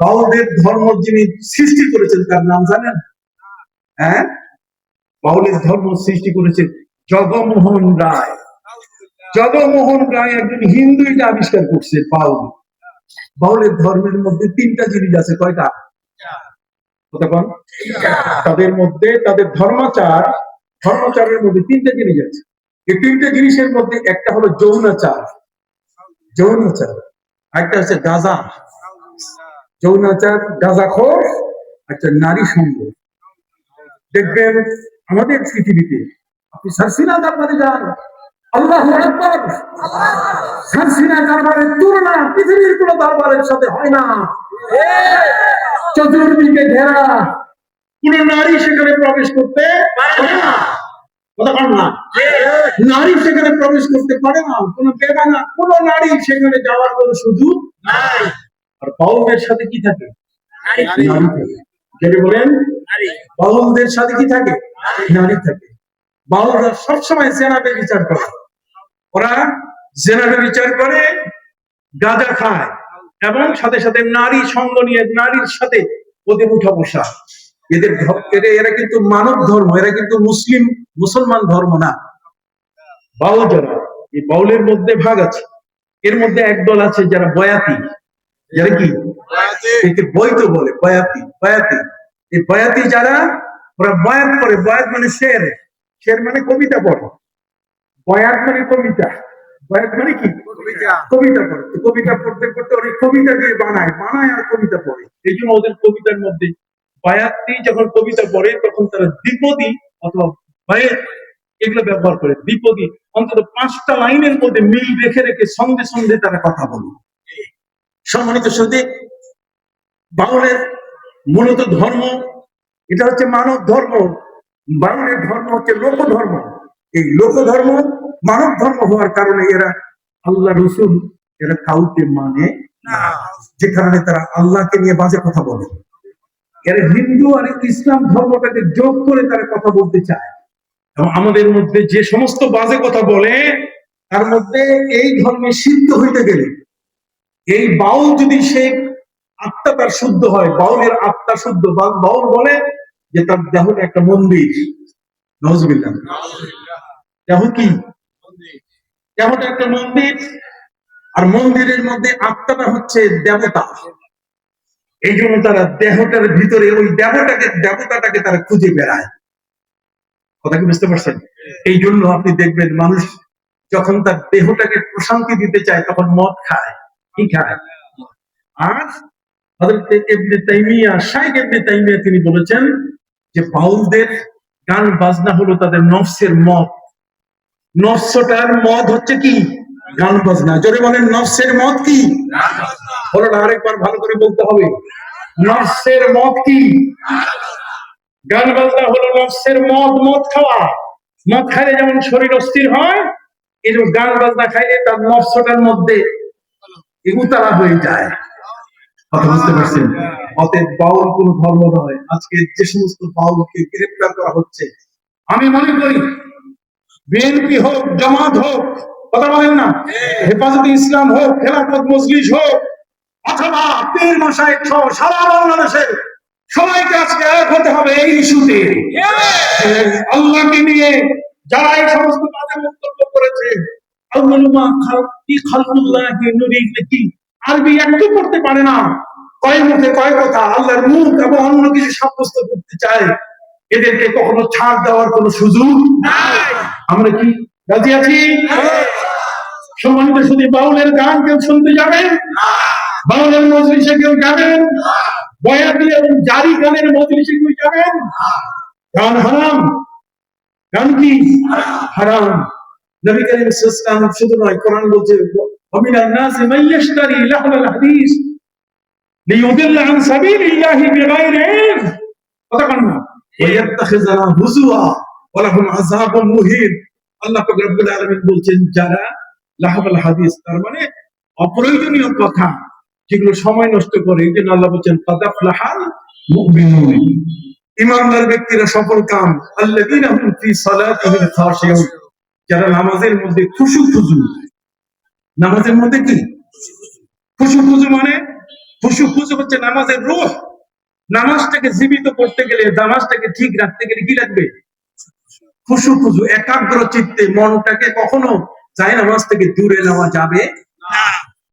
বাউলদের ধর্ম যিনি সৃষ্টি করেছেন, তার নাম জানেন? হ্যাঁ? বাউলের ধর্ম সৃষ্টি করেছেন জগমোহন রায়। জগমোহন রায় একজন হিন্দু এটা আবিষ্কার করছে, বাউল। বাউলের ধর্মের মধ্যে তিনটা জিনিস আছে, কয়টা? তাদের মধ্যে তাদের ধর্মাচার, ধর্মাচারের মধ্যে তিনটা জিনিস আছে। এই তিনটা জিনিসের মধ্যে একটা হলো যৌনাচার। যৌনাচার। একটা হচ্ছে গাজা। যৌনাচার গাজাখোর একটা নারী সঙ্গ। দেখবেন আমাদের পৃথিবীতে আপনি সারসিনা দরবারে যান, আল্লাহ আকবর। সারসিনা দরবারের তুলনা পৃথিবীর কোন দরবারের সাথে হয় না। চতুর্দিকে ঘেরা। কোন নারী সেখানে প্রবেশ করতে পারে না। নারী সেখানে প্রবেশ করতে পারে না। কোন বেগানা কোন নারী সেখানে যাওয়ার কোনো সুযোগ নাই। আর বাউলের সাথে কি থাকে? যেটা বলেন? বাউলদের সাথে কি থাকে? নারী থাকে। বাউলরা সবসময় জেনাবে বিচার করে। ওরা জেনাবে বিচার করে গাঁজা খায়। এবং সাথে সাথে নারী সঙ্গ নিয়ে নারীর সাথে ওদের উঠা বসা এদের এরা- এরা কিন্তু মানব ধর্ম এরা কিন্তু মুসলিম মুসলমান ধর্ম না। বাউল যারা এই বাউলের মধ্যে ভাগ আছে। এর মধ্যে একদল আছে যারা বয়াতি। যারা কি? একে বৈত বলে বয়াতি বয়াতি। এই বয়াতি যারা ওরা বয়াত করে। বয়াত মানে শের। শের মানে কবিতা পড়ে। বয়াত মানে কবিতা। বয়াত মানে কি? কবিতা। পড়ে। কবিতা পড়তে পড়তে অনেক কবিতা দিয়ে বানায়। বানায় আর কবিতা পড়ে। এই জন্য ওদের কবিতার মধ্যে বায়াতি যখন কবিতা পড়ে তখন তারা দ্বিপদী অথবা বায়াত এগুলো ব্যবহার করে। দ্বিপদী। অন্তত পাঁচটা লাইনের মধ্যে মিল রেখে রেখে সঙ্গে সঙ্গে তারা কথা বলে। সম্মানিত সত্যি বাউলের মূলত ধর্ম, এটা হচ্ছে মানব ধর্ম। বাউলের ধর্ম হচ্ছে লোক ধর্ম এই লোক ধর্ম মানব ধর্ম হওয়ার কারণে এরা আল্লাহ রসুল, এরা কাউকে মানে যে কারণে তারা আল্লাহকে নিয়ে বাজে কথা বলে। এরা হিন্দু আর ইসলাম ধর্মটাকে যোগ করে তারা কথা বলতে চায়। এবং আমাদের মধ্যে যে সমস্ত বাজে কথা বলে, তার মধ্যে এই ধর্মে সিদ্ধ হইতে গেলে এই বাউল যদি সে আত্মা তার শুদ্ধ হয়, বাউলের আত্মা শুদ্ধ বাউল বলে যে তার দেহটা একটা মন্দির। নজবিল্লাহ দেহ কি? দেহটা একটা মন্দির। আর মন্দিরের মধ্যে আত্মাটা হচ্ছে দেবতা। এই জন্য তারা দেহটার ভিতরে, ওই দেবতাকে, দেবতাটাকে তারা খুঁজে বেড়ায়। কথা কি বুঝতে পারছেন? এই জন্য আপনি দেখবেন মানুষ যখন তার দেহটাকে প্রশান্তি দিতে চায়, তখন মদ খায়। আর হযরত ইবনে তাইমিয়া, শাইখ ইবনে তাইমিয়া তিনি বলেছেন যে বাউলদের গান বাজনা হলো তাদের নফসের মদ। নফসটার মদ হচ্ছে কি? গান বাজনা। জোরে বলেন, নফসের মদ কি? বলো আরেকবার ভালো করে বলতে হবে। নফসের মদ কি? গান বাজনা হলো নফসের মদ মদ খাওয়া। মদ খাইলে যেমন শরীর অস্থির হয় যে গান বাজনা খাইলে তার নফসটার মধ্যে উতালা হয়ে যায়। কথা বুঝতে পারছেন? অতএব বাউল কোন ধর্ম নয়। আজকে যে সমস্ত বাউলকে গ্রেপ্তার করা হচ্ছে আমি মনে করি বিএনপি হোক জামাত হোক কথা বলেন না হেফাজতে ইসলাম হোক খেলাফত মজলিস হোক অথবা পীর মাসায়েক সহ সারা বাংলাদেশের সবাইকে আজকে এক হতে হবে এই ইস্যুতে। আল্লাহকে নিয়ে যারা এই সমস্ত কাজে মন্তব্য করেছে আরবি একটু করতে পারে না। কয় মুখে কয় কথা, আল্লাহর মুখ এবং অন্য কিছু সাব্যস্ত করতে চায়। এদেরকে কখনো ছাড় দেওয়ার সুযোগ আমরা কি রাজি আছি? সম্মানিত শুধু বাউলের গান কেউ শুনতে যাবেন বাউলের মজলিসে কেউ যাবেন? বয়াতি এবং জারি গানের মজলিসে কেউ যাবেন? গান হারাম। গান কি? হারাম। নবী করিম ইসলাম শুধু নয়, কোরআন বলছে অমিনাল নাসি মাইয়াশতারি লাহমাল হাদিস লিইউদিল আন সাবিলিল্লাহি বিগাইরি ইলম। কথা কন না। ওয়াইয়াত্তাখিযানা হুজুয়া ওয়া লাহুম আযাবুন মুহিন। আল্লাহ পাক রব্বুল আলামিন বলছেন, যারা লাহমাল হাদিস, তার মানে অপ্রয়োজনীয় কথা, যেগুলো সময় নষ্ট করে এই জন্য আল্লাহ বলছেন তাদাফলাহাল মুমিনুন। ইমানদার ব্যক্তিরা সফল কাম। আল্লাযীনা হুম ফি সালাতিহিম খাশিয়ুন যারা নামাজের মধ্যে খুশু খুজু। নামাজের মধ্যে কি? খুশু খুজু মানে? খুশু খুজু হচ্ছে নামাজের রোহ। নামাজটাকে জীবিত করতে গেলে, নামাজটাকে ঠিক রাখতে গেলে কি লাগবে? খুশু খুজু, একাগ্র চিত্তে মনটাকে কখনো চাই নামাজ থেকে দূরে নেওয়া যাবে না।